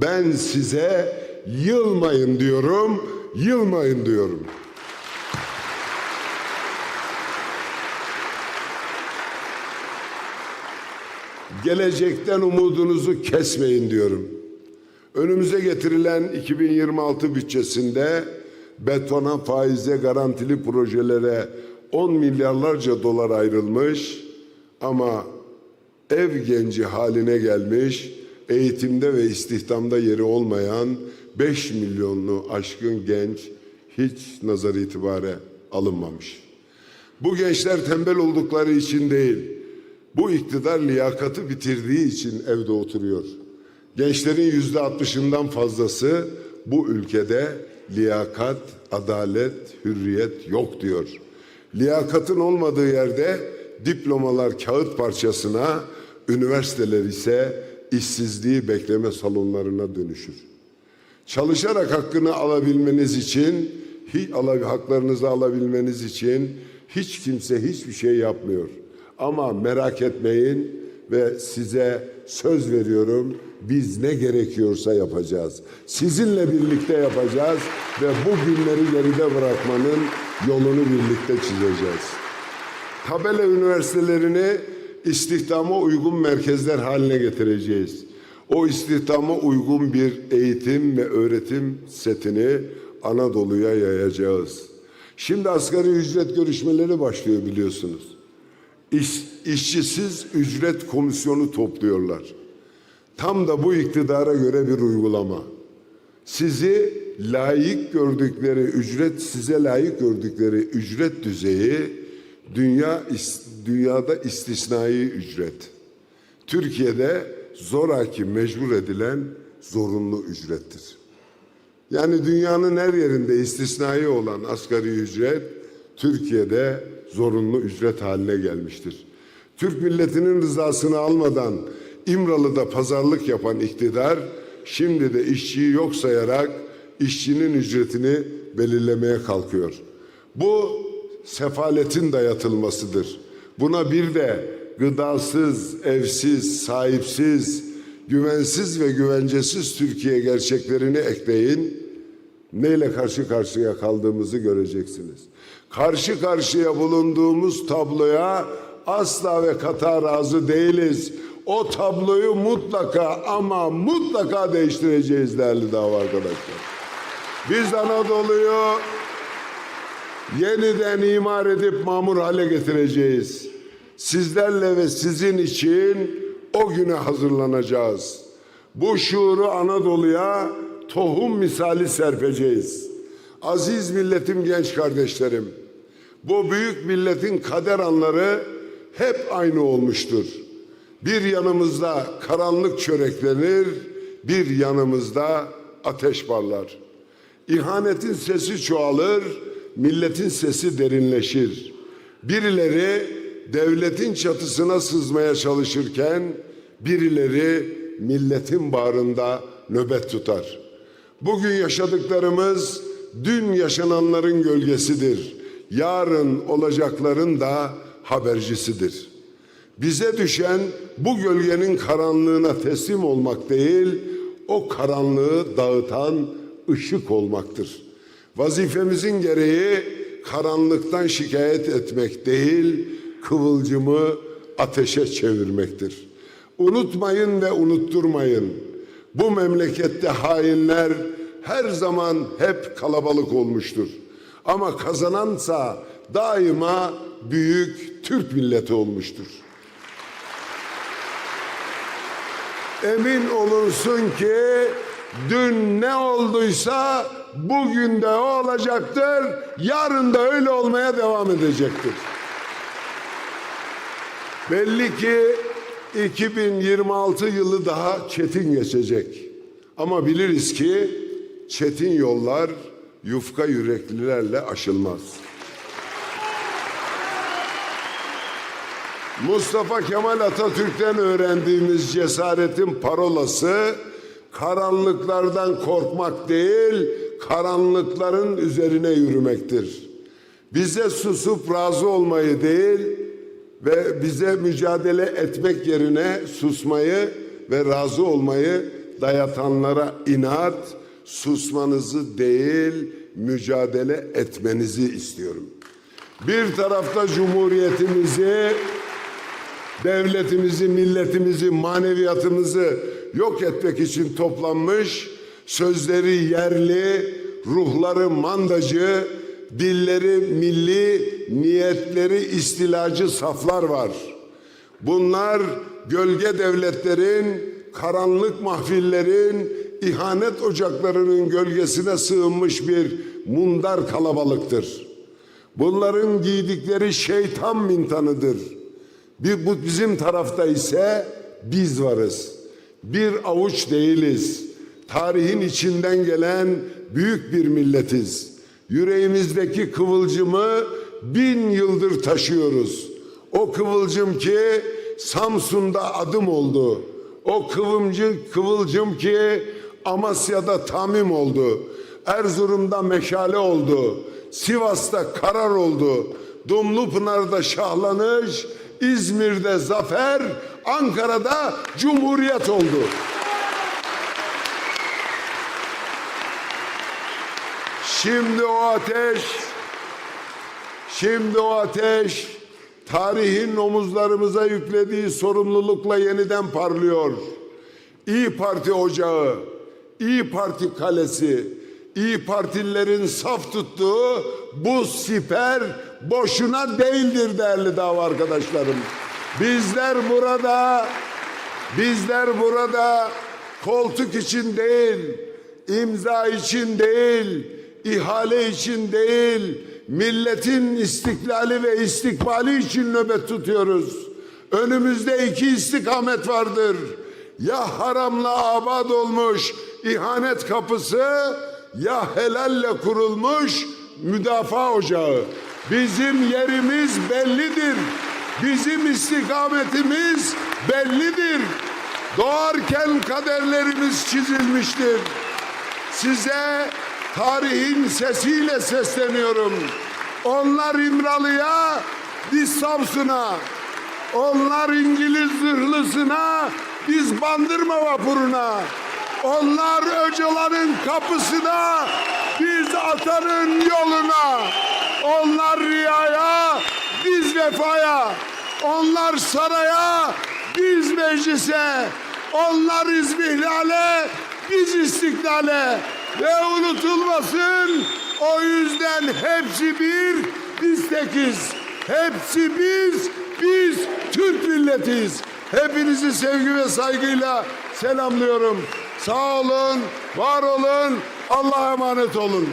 Ben size yılmayın diyorum, yılmayın diyorum. Gelecekten umudunuzu kesmeyin diyorum. Önümüze getirilen 2026 bütçesinde betona, faize, garantili projelere 10 milyarlarca dolar ayrılmış ama ev genci haline gelmiş, eğitimde ve istihdamda yeri olmayan 5 milyonlu aşkın genç hiç nazar itibare alınmamış. Bu gençler tembel oldukları için değil, bu iktidar liyakatı bitirdiği için evde oturuyor. Gençlerin yüzde altmışından fazlası bu ülkede liyakat, adalet, hürriyet yok diyor. Liyakatın olmadığı yerde diplomalar kağıt parçasına, üniversiteler ise işsizliği bekleme salonlarına dönüşür. Çalışarak hakkını alabilmeniz için, haklarınızı alabilmeniz için hiç kimse hiçbir şey yapmıyor. Ama merak etmeyin ve size söz veriyorum biz ne gerekiyorsa yapacağız. Sizinle birlikte yapacağız ve bu günleri geride bırakmanın yolunu birlikte çizeceğiz. Tabela üniversitelerini istihdama uygun merkezler haline getireceğiz. O istihdama uygun bir eğitim ve öğretim setini Anadolu'ya yayacağız. Şimdi asgari ücret görüşmeleri başlıyor biliyorsunuz. İş, işçisiz ücret komisyonu topluyorlar. Tam da bu iktidara göre bir uygulama. Sizi layık gördükleri ücret, size layık gördükleri ücret düzeyi dünya dünyada istisnai ücret. Türkiye'de zoraki mecbur edilen zorunlu ücrettir. Yani dünyanın her yerinde istisnai olan asgari ücret Türkiye'de zorunlu ücret haline gelmiştir. Türk milletinin rızasını almadan İmralı'da pazarlık yapan iktidar şimdi de işçiyi yok sayarak işçinin ücretini belirlemeye kalkıyor. Bu sefaletin dayatılmasıdır. Buna bir de gıdasız, evsiz, sahipsiz, güvensiz ve güvencesiz Türkiye gerçeklerini ekleyin. Neyle karşı karşıya kaldığımızı göreceksiniz. Karşı karşıya bulunduğumuz tabloya asla ve kata razı değiliz. O tabloyu mutlaka ama mutlaka değiştireceğiz değerli dava arkadaşlar. Biz Anadolu'yu yeniden imar edip mamur hale getireceğiz. Sizlerle ve sizin için o güne hazırlanacağız. Bu şuuru Anadolu'ya tohum misali serpeceğiz. Aziz milletim genç kardeşlerim, bu büyük milletin kader anları hep aynı olmuştur. Bir yanımızda karanlık çöreklenir, bir yanımızda ateş parlar. İhanetin sesi çoğalır, milletin sesi derinleşir. Birileri devletin çatısına sızmaya çalışırken birileri milletin bağrında nöbet tutar. Bugün yaşadıklarımız dün yaşananların gölgesidir. Yarın olacakların da habercisidir. Bize düşen bu gölgenin karanlığına teslim olmak değil, o karanlığı dağıtan ışık olmaktır. Vazifemizin gereği karanlıktan şikayet etmek değil, kıvılcımı ateşe çevirmektir. Unutmayın ve unutturmayın. Bu memlekette hainler her zaman hep kalabalık olmuştur. Ama kazanansa daima büyük Türk milleti olmuştur. Emin olunsun ki dün ne olduysa bugün de o olacaktır, yarın da öyle olmaya devam edecektir. Belli ki 2026 yılı daha çetin geçecek. Ama biliriz ki çetin yollar yufka yüreklilerle aşılmaz. Mustafa Kemal Atatürk'ten öğrendiğimiz cesaretin parolası karanlıklardan korkmak değil, karanlıkların üzerine yürümektir. Bize susup razı olmayı değil ve bize mücadele etmek yerine susmayı ve razı olmayı dayatanlara inat, susmanızı değil mücadele etmenizi istiyorum. Bir tarafta cumhuriyetimizi, devletimizi, milletimizi, maneviyatımızı yok etmek için toplanmış, sözleri yerli, ruhları mandacı, dilleri milli, niyetleri istilacı saflar var. Bunlar gölge devletlerin, karanlık mahfillerin, ihanet ocaklarının gölgesine sığınmış bir mundar kalabalıktır. Bunların giydikleri şeytan mintanıdır. Bir, bu bizim tarafta ise biz varız. Bir avuç değiliz. Tarihin içinden gelen büyük bir milletiz. Yüreğimizdeki kıvılcımı bin yıldır taşıyoruz. O kıvılcım ki Samsun'da adım oldu. O kıvımcı, kıvılcım ki Amasya'da tamim oldu. Erzurum'da meşale oldu. Sivas'ta karar oldu. Dumlupınar'da şahlanış, İzmir'de zafer, Ankara'da cumhuriyet oldu. Şimdi o ateş, şimdi o ateş tarihin omuzlarımıza yüklediği sorumlulukla yeniden parlıyor. İyi Parti ocağı, İyi Parti kalesi, İyi Partililerin saf tuttuğu bu siper boşuna değildir değerli dava arkadaşlarım. Bizler burada, bizler burada koltuk için değil, imza için değil, ihale için değil, milletin istiklali ve istikbali için nöbet tutuyoruz. Önümüzde iki istikamet vardır. Ya haramla abad olmuş ihanet kapısı ya helalle kurulmuş müdafaa ocağı. Bizim yerimiz bellidir. Bizim istikametimiz bellidir. Doğarken kaderlerimiz çizilmiştir. Size tarihin sesiyle sesleniyorum. Onlar İmralı'ya, biz Samsun'a. Onlar İngiliz zırhlısına, biz bandırma vapuruna. Onlar Öcalan'ın kapısına, biz atanın yoluna. Onlar riyaya, biz vefaya. Onlar saraya, biz meclise. Onlar izmihlale, biz istiklale. Ve unutulmasın o yüzden hepsi bir, biz tekiz. Hepsi biz, biz Türk milletiyiz. Hepinizi sevgi ve saygıyla selamlıyorum. Sağ olun, var olun, Allah'a emanet olun.